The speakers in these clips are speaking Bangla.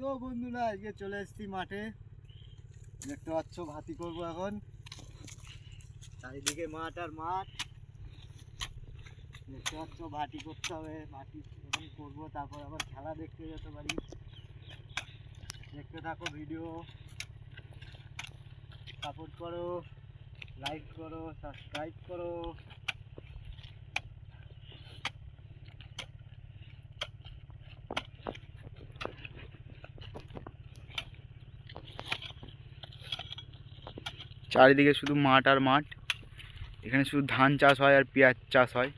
তো বন্ধুরা আজকে চলে এসেছি মাঠে। দেখতে পাচ্ছ ভাতি করব এখন। চারিদিকে মাঠ আর মাঠ। দেখতে পাচ্ছ ভাটি করতে হবে। ভাটি এখন করব, তারপর আবার খেলা দেখতে যেতে পারি। দেখতে থাকো ভিডিও। সাপোর্ট করো, লাইক করো, সাবস্ক্রাইব করো। চারিদিকে শুধু মাঠ আর মাঠ। এখানে শুধু ধান চাষ হয় আর পেঁয়াজ চাষ হয়।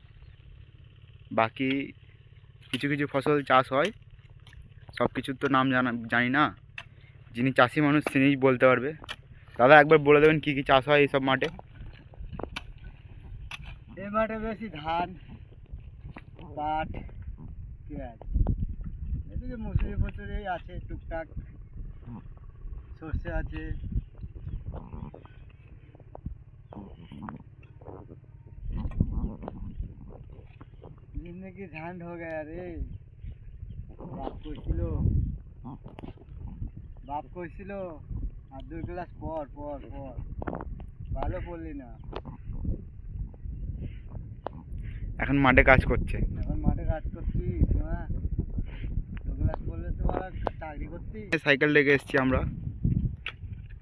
বাকি কিছু কিছু ফসল চাষ হয়। সব কিছুর তো নাম জানা জানি না। যিনি চাষি মানুষ তিনিই বলতে পারবে। দাদা, একবার বলে দেবেন কী কী চাষ হয় এইসব মাঠে? এই মাঠে বেশি ধান, পাট, পেঁয়াজ। এদিকে মুসুরি ফুসুরি আছে, টুকটাক। সর্ষে আছে। जिंदगी झंड हो गया रे বাপ কইছিল বাপ কইছিল আর দুই ক্লাস পর পর পর ভালো পড়লি না এখন মাঠে কাজ করছে এখন মাঠে কাজ করছিস না দু ক্লাস পড়লে তো আর চাকরি করতিস সাইকেল লেগে এসেছি আমরা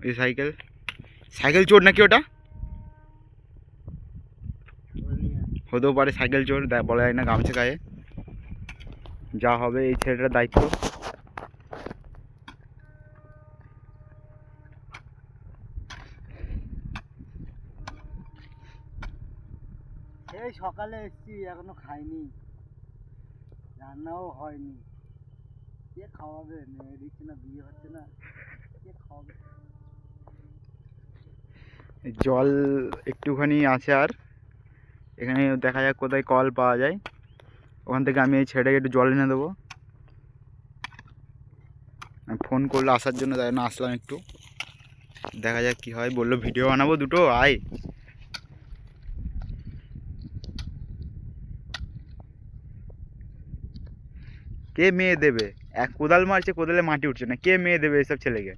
এই সাইকেল সাইকেল চোর নাকি ওটা হতেও পারে সাইকেল চোর বলা যায় না গামছা গায়ে। যা হবে এই ছেলেটার দায়িত্ব। এই সকালে এসছি এখনও খাইনি। রান্নাও হয়নি। কে খাওয়াবে? মেয়ে দিচ্ছে না বিয়ে হচ্ছে না। কে খাওয়াবে? জল একটুখানি আছে আর। এখানে দেখা যাক কোথায় কল পাওয়া যায়। ওখান থেকে আমি এই ছেলেটাকে একটু জল এনে দেবো। ফোন করল আসার জন্য, তাই না আসলাম একটু। দেখা যাক কী হয়, বলল ভিডিও বানাবো দুটো, আয়। কে মেয়ে দেবে? এক কোদাল মারছে, কোদালে মাটি উঠছে না। কে মেয়ে দেবে এসব ছেলেকে?